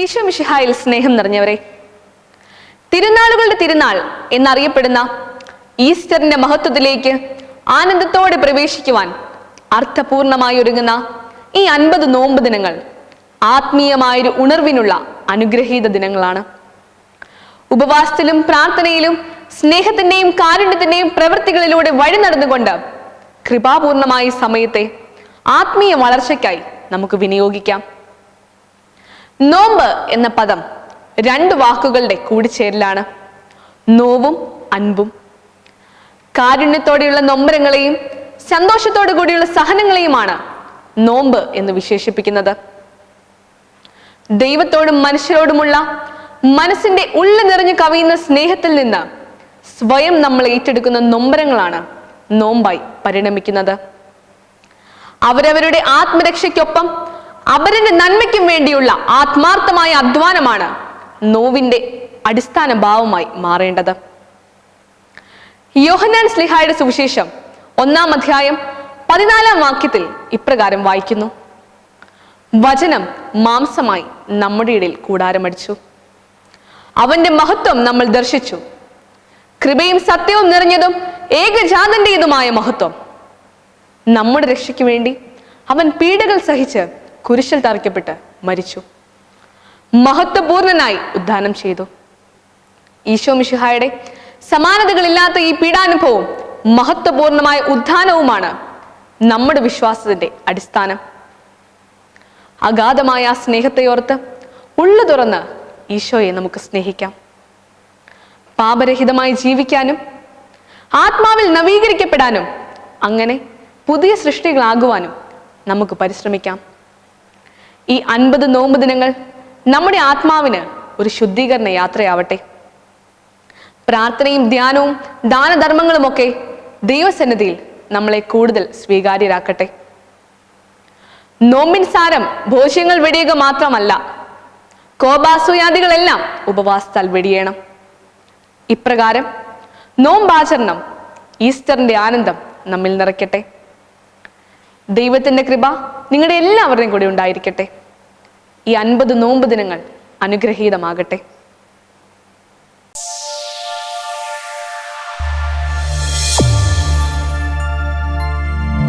ഈശോ മിഷിഹായിൽ സ്നേഹം നിറഞ്ഞവരെ തിരുനാളുകളുടെ തിരുനാൾ എന്നറിയപ്പെടുന്ന ഈസ്റ്ററിന്റെ മഹത്വത്തിലേക്ക് ആനന്ദത്തോടെ പ്രവേശിക്കുവാൻ അർത്ഥപൂർണമായി ഒരുങ്ങുന്ന ഈ അൻപത് നോമ്പ് ദിനങ്ങൾ ആത്മീയമായൊരു ഉണർവിനുള്ള അനുഗ്രഹീത ദിനങ്ങളാണ്. ഉപവാസത്തിലും പ്രാർത്ഥനയിലും സ്നേഹത്തിന്റെയും കാരുണ്യത്തിന്റെയും പ്രവൃത്തികളിലൂടെ വഴി നടന്നുകൊണ്ട് കൃപാപൂർണമായ സമയത്തെ ആത്മീയ വളർച്ചയ്ക്കായി നമുക്ക് വിനിയോഗിക്കാം. നോമ്പ് എന്ന പദം രണ്ട് വാക്കുകളുടെ കൂടിച്ചേരലാണ്. നോവും അൻപും. കാരുണ്യത്തോടെയുള്ള നൊമ്പരങ്ങളെയും സന്തോഷത്തോടു കൂടിയുള്ള സഹനങ്ങളെയുമാണ് നോമ്പ് എന്ന് വിശേഷിപ്പിക്കുന്നത്. ദൈവത്തോടും മനുഷ്യരോടുമുള്ള മനസ്സിന്റെ ഉള്ളു നിറഞ്ഞു കവിയുന്ന സ്നേഹത്തിൽ നിന്ന് സ്വയം നമ്മൾ ഏറ്റെടുക്കുന്ന നൊമ്പരങ്ങളാണ് നോമ്പായി പരിണമിക്കുന്നത്. അവരവരുടെ ആത്മരക്ഷയ്ക്കൊപ്പം അവരുടെ നന്മയ്ക്കും വേണ്ടിയുള്ള ആത്മാർത്ഥമായ അധ്വാനമാണ് നോവിന്റെ അടിസ്ഥാന ഭാവമായി മാറേണ്ടത്. യോഹനാൻ സ്ലിഹായുടെ സുവിശേഷം ഒന്നാം അധ്യായം പതിനാലാം വാക്യത്തിൽ ഇപ്രകാരം വായിക്കുന്നു. വചനം മാംസമായി നമ്മുടെ ഇടയിൽ കൂടാരമടിച്ചു. അവന്റെ മഹത്വം നമ്മൾ ദർശിച്ചു. കൃപയും സത്യവും നിറഞ്ഞതും ഏകജാതന്റേതുമായ മഹത്വം. നമ്മുടെ രക്ഷയ്ക്ക് വേണ്ടി അവൻ പീഡകൾ സഹിച്ച് കുരിശിൽ തറയ്ക്കപ്പെട്ട് മരിച്ചു. മഹത്വപൂർണനായി ഉദ്ധാനം ചെയ്തു. ഈശോ മിഷിഹായുടെ സമാനതകളില്ലാത്ത ഈ പീഡാനുഭവവും മഹത്വപൂർണമായ ഉദ്ധാനവുമാണ് നമ്മുടെ വിശ്വാസത്തിന്റെ അടിസ്ഥാനം. അഗാധമായ ആ സ്നേഹത്തെയോർത്ത് ഉള്ളു തുറന്ന് ഈശോയെ നമുക്ക് സ്നേഹിക്കാം. പാപരഹിതമായി ജീവിക്കാനും ആത്മാവിൽ നവീകരിക്കപ്പെടാനും അങ്ങനെ പുതിയ സൃഷ്ടികളാകുവാനും നമുക്ക് പരിശ്രമിക്കാം. ഈ അൻപത് നോമ്പ് ദിനങ്ങൾ നമ്മുടെ ആത്മാവിന് ഒരു ശുദ്ധീകരണ യാത്രയാവട്ടെ. പ്രാർത്ഥനയും ധ്യാനവും ദാനധർമ്മങ്ങളുമൊക്കെ ദൈവസന്നിധിയിൽ നമ്മളെ കൂടുതൽ സ്വീകാര്യരാക്കട്ടെ. നോമ്പിൻ സാരം ഭോഷ്യങ്ങൾ വെടിയുക മാത്രമല്ല കോപാസൂയാദികളെല്ലാം ഉപവാസത്താൽ വെടിയണം. ഇപ്രകാരം നോമ്പാചരണം ഈസ്റ്ററിന്റെ ആനന്ദം നമ്മിൽ നിറയ്ക്കട്ടെ. ദൈവത്തിന്റെ കൃപ നിങ്ങളുടെ എല്ലാവരുടെയും കൂടെ ഉണ്ടായിരിക്കട്ടെ. ഈ അൻപത് നോമ്പ് ദിനങ്ങൾ അനുഗ്രഹീതമാകട്ടെ.